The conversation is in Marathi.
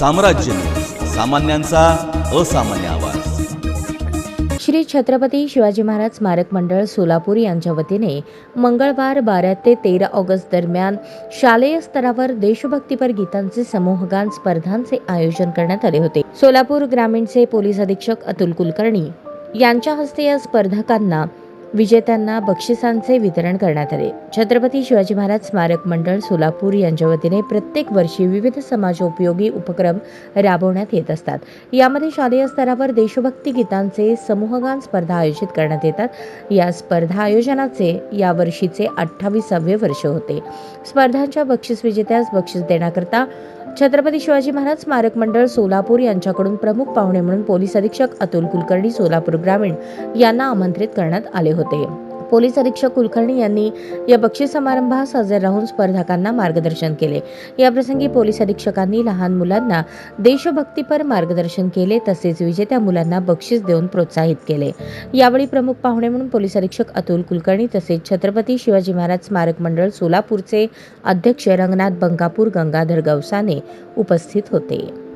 साम्राज्य. सामान्यांचा असामान्य आवाज. श्री छत्रपती शिवाजी महाराज स्मारक मंडळ सोलापूर यांच्या वतीने मंगळवार बारा ते तेरा ऑगस्ट दरम्यान शालेय स्तरावर देशभक्तीपर गीतांचे समूहगान स्पर्धांचे आयोजन करण्यात आले होते. सोलापूर ग्रामीणचे पोलीस अधीक्षक अतुल कुलकर्णी यांच्या हस्ते या स्पर्धकांना विजेत्यांना बक्षिसांचे वितरण करण्यात आले. छत्रपती शिवाजी महाराज स्मारक मंडळ सोलापूर यांच्या वतीने प्रत्येक वर्षी विविध समाजोपयोगी उपक्रम राबवण्यात येत असतात. यामध्ये शालेय स्तरावर देशभक्ती गीतांचे समूहगान स्पर्धा आयोजित करण्यात येतात. या स्पर्धा आयोजनाचे यावर्षीचे अठ्ठावीसावे वर्ष होते. स्पर्धांच्या बक्षीस विजेत्यास बक्षीस देण्याकरता छत्रपती शिवाजी महाराज स्मारक मंडळ सोलापूर यांच्याकडून प्रमुख पाहुणे म्हणून पोलीस अधीक्षक अतुल कुलकर्णी सोलापूर ग्रामीण यांना आमंत्रित करण्यात आले होते. पोलीस अधीक्षक कुलकर्णी यांनी या बक्षीस समारंभास हजर राहून स्पर्धकांना मार्गदर्शन केले. याप्रसंगी पोलीस अधीक्षकांनी लहान मुलांना देशभक्तीपर मार्गदर्शन केले तसेच विजेत्या मुलांना बक्षीस देऊन प्रोत्साहित केले. यावेळी प्रमुख पाहुणे म्हणून पोलीस अधीक्षक अतुल कुलकर्णी तसेच छत्रपती शिवाजी महाराज स्मारक मंडळ सोलापूरचे अध्यक्ष रंगनाथ बंकापूर गंगाधर गवसाने उपस्थित होते.